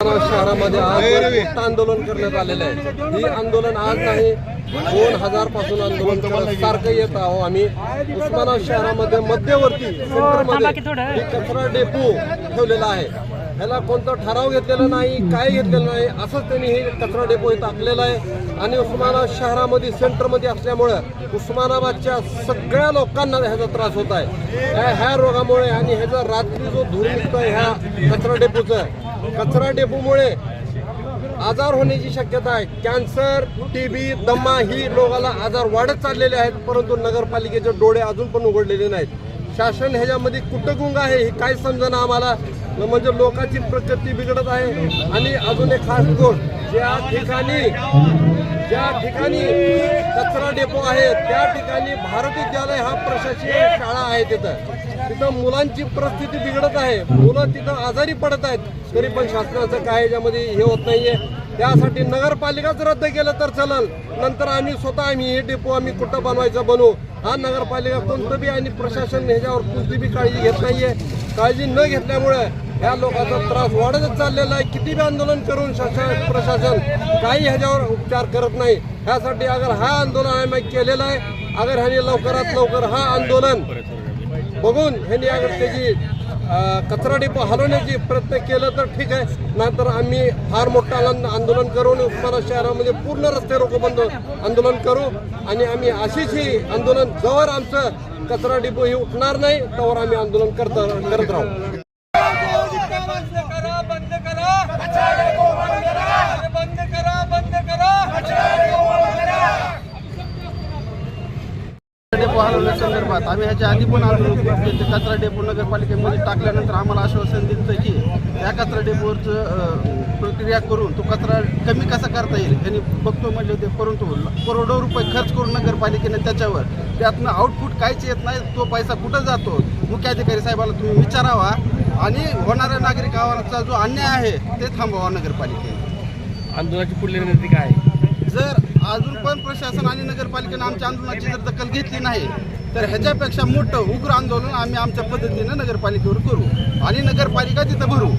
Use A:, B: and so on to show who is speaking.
A: शहरामध्ये आज आंदोलन करण्यात आलेलं आहे. ही आंदोलन आज नाही दोन हजारपासून आंदोलन सारखं येत आहो आम्ही. उस्मानाबाद शहरामध्ये मध्यवर्ती सेंटरमध्ये कचरा डेपो ठेवलेला आहे. ह्याला कोणता ठराव घेतलेला नाही काय घेतलेलं नाही असंच त्यांनी हे कचरा डेपो इथं टाकलेला आहे. आणि उस्मानाबाद शहरामध्ये सेंटरमध्ये असल्यामुळं उस्मानाबादच्या सगळ्या लोकांना ह्याचा त्रास होत आहे. ह्या- ह्या रोगामुळे आणि ह्याचा रात्री जो धूर निघतोय ह्या कचरा डेपोचं कचरा डेपोमुळे आजार होण्याची शक्यता आहे. कॅन्सर टीबी दमा ही रोगाला आजार वाढत चाललेले आहेत परंतु नगरपालिकेचे डोळे अजून पण उघडलेले नाहीत. शासन ह्याच्यामध्ये कुठं गुंग आहे हे काय समजणं आम्हाला? म्हणजे लोकांची प्रकृती बिघडत आहे. आणि अजून एक खास गोष्ट ज्या ठिकाणी ज्या ठिकाणी कचरा डेपो आहे त्या ठिकाणी भारत विद्यालय हा प्रशासकीय शाळा आहे तिथं. तिथं मुलांची परिस्थिती बिघडत आहे. मुलं तिथं आजारी पडत आहेत. तरी पण शासनाचं काय याच्यामध्ये हे होत नाहीये. त्यासाठी नगरपालिकाच रद्द केलं तर चलल. नंतर आम्ही स्वतः आम्ही हे डेपो आम्ही कुठं बनवायचं बनवू हा नगरपालिका कोणतं बी आणि प्रशासन ह्याच्यावर कोणती बी काळजी घेत नाहीये. काळजी न घेतल्यामुळे ह्या लोकांचा त्रास वाढतच चाललेला आहे. किती बी आंदोलन करून शासन प्रशासन काही ह्याच्यावर उपचार करत नाही. ह्यासाठी अगर हा आंदोलन आम्ही केलेला आहे अगर ह्याने लवकरात लवकर हा आंदोलन बघून ह्यांनी अगर त्याची कचरा डिपो हलवण्याची प्रयत्न केलं तर ठीक आहे. नाहीतर आम्ही फार मोठं आंदोलन आंदोलन करून उस्मानाबाद शहरामध्ये पूर्ण रस्ते रोको बंद आंदोलन करू. आणि आम्ही अशीच ही आंदोलन जवळ आमचं कचरा डिपो ही उठणार नाही तवर आम्ही आंदोलन करत करत राहू
B: बंद करा बंद करा अरे बंद करा बंद करा
C: डेपो संदर्भात आम्ही ह्याच्या आधी पण आलो करतो ते कचरा डेपो नगरपालिकेमध्ये टाकल्यानंतर आम्हाला आश्वासन दिलं की त्या कचरा डेपोवरचं प्रक्रिया करून तो कचरा कमी कसा करता येईल त्यांनी बघतो म्हणले होते परंतु करोडो रुपये खर्च करून नगरपालिकेने त्याच्यावर त्यातनं आउटपुट काहीच येत नाही तो पैसा कुठं जातो मुख्याधिकारी साहेबाला तुम्ही विचारावा आणि होणाऱ्या नागरिकांचा जो अन्याय आहे ते थांबवा नगरपालिकेने
D: आंदोलनाची पुढली रणनीती काय आहे?
C: प्रशासन आणि नगरपालिकेनं आमच्या आंदोलनाची जर दखल घेतली नाही तर ह्याच्यापेक्षा मोठं उग्र आंदोलन आम्ही आमच्या पद्धतीनं नगरपालिकेवर करू आणि नगरपालिका तिथं भरू.